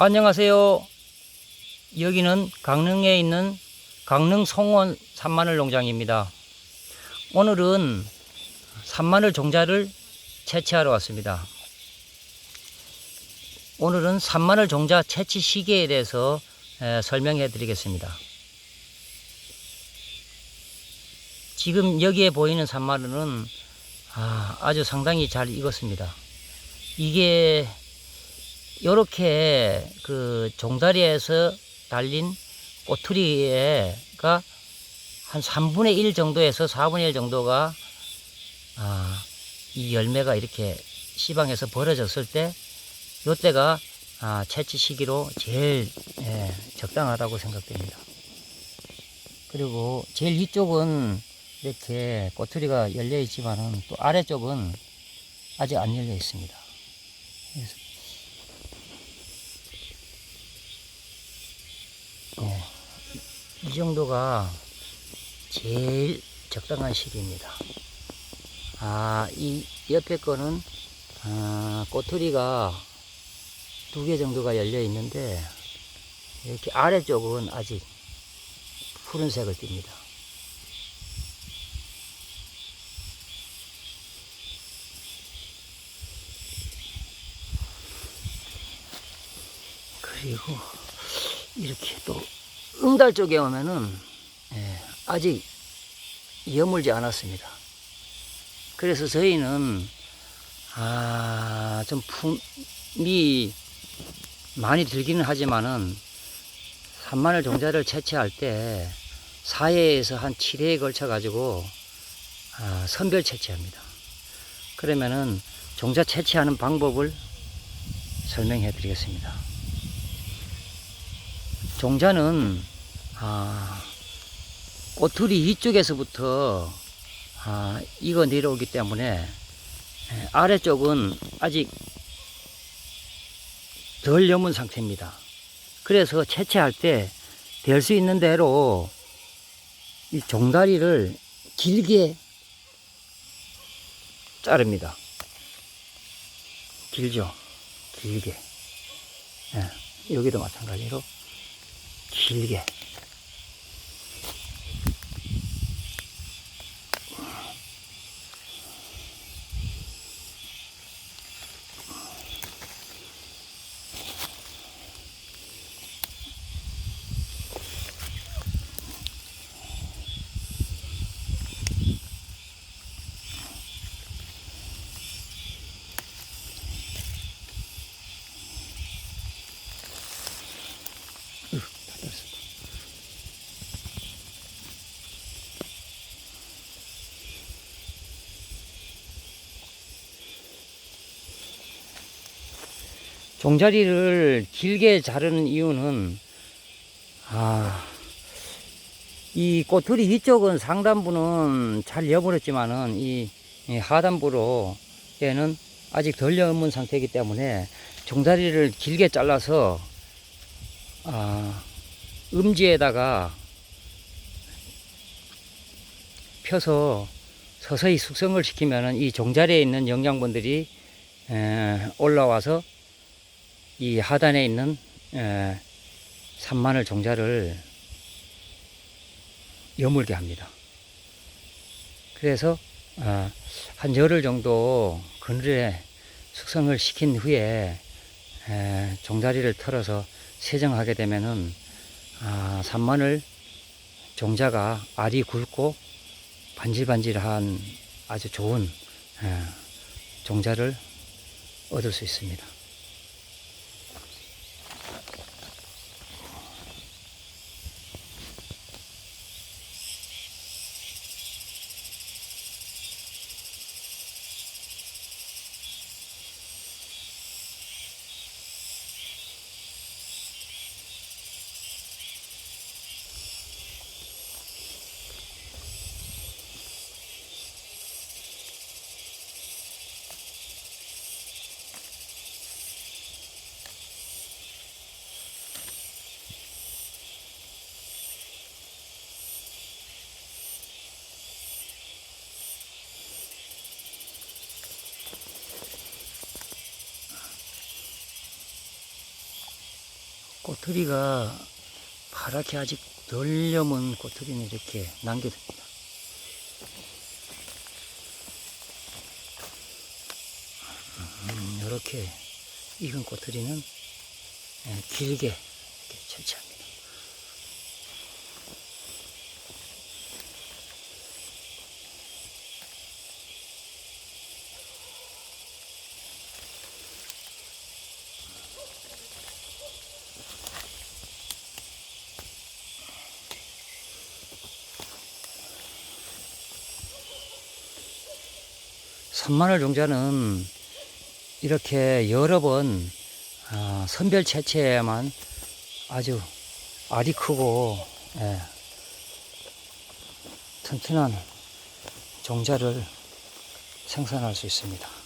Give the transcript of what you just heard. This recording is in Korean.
안녕하세요. 여기는 강릉에 있는 강릉 송원 산마늘 농장입니다. 오늘은 산마늘 종자를 채취하러 왔습니다. 오늘은 산마늘 종자 채취 시기에 대해서 에, 설명해 드리겠습니다. 지금 여기에 보이는 산마늘은 아, 아주 상당히 잘 익었습니다. 이게 요렇게 그 종다리에서 달린 꼬투리가 한 3분의 1 정도에서 4분의 1 정도가 아, 이 열매가 이렇게 시방에서 벌어졌을 때 요때가 아, 채취 시기로 제일 예, 적당하다고 생각됩니다. 그리고 제일 위쪽은 이렇게 꼬투리가 열려 있지만은 또 아래쪽은 아직 안 열려 있습니다. 그래서 네, 이 정도가 제일 적당한 시기입니다. 아, 이 옆에 거는 아, 꼬투리가 두 개 정도가 열려 있는데 이렇게 아래쪽은 아직 푸른색을 띱니다. 그리고 이렇게 또 응달 쪽에 오면은 예, 아직 여물지 않았습니다. 그래서 저희는 아, 좀 품이 많이 들기는 하지만은 산마늘 종자를 채취할 때 4회에서 한 7회에 걸쳐 가지고 아, 선별 채취합니다. 그러면은 종자 채취하는 방법을 설명해 드리겠습니다. 종자는 아, 꼬투리 위쪽에서부터 아, 익어 내려오기 때문에 예, 아래쪽은 아직 덜 여문 상태입니다. 그래서 채취할 때 될 수 있는 대로 이 종다리를 길게 자릅니다. 길죠? 길게. 예, 여기도 마찬가지로 길게. 종자리를 길게 자르는 이유는 아, 이 꼬투리 위쪽은 상단부는 잘 여물었지만은 이, 이 하단부로 얘는 아직 덜 여문 상태이기 때문에 종자리를 길게 잘라서 아, 음지에다가 펴서 서서히 숙성을 시키면은 이 종자리에 있는 영양분들이 에, 올라와서 이 하단에 있는 에, 산마늘 종자를 여물게 합니다. 그래서 어, 한 열흘 정도 그늘에 숙성을 시킨 후에 에, 종자리를 털어서 세정하게 되면은 아, 산마늘 종자가 알이 굵고 반질반질한 아주 좋은 에, 종자를 얻을 수 있습니다. 꼬투리가 파랗게 아직 덜 염은 꼬투리는 이렇게 남겨둡니다. 음, 이렇게 익은 꼬투리는 예, 길게 이렇게 채취합 산마늘 종자는 이렇게 여러 번 아, 선별 채취해야만 아주 알이 크고 예, 튼튼한 종자를 생산할 수 있습니다.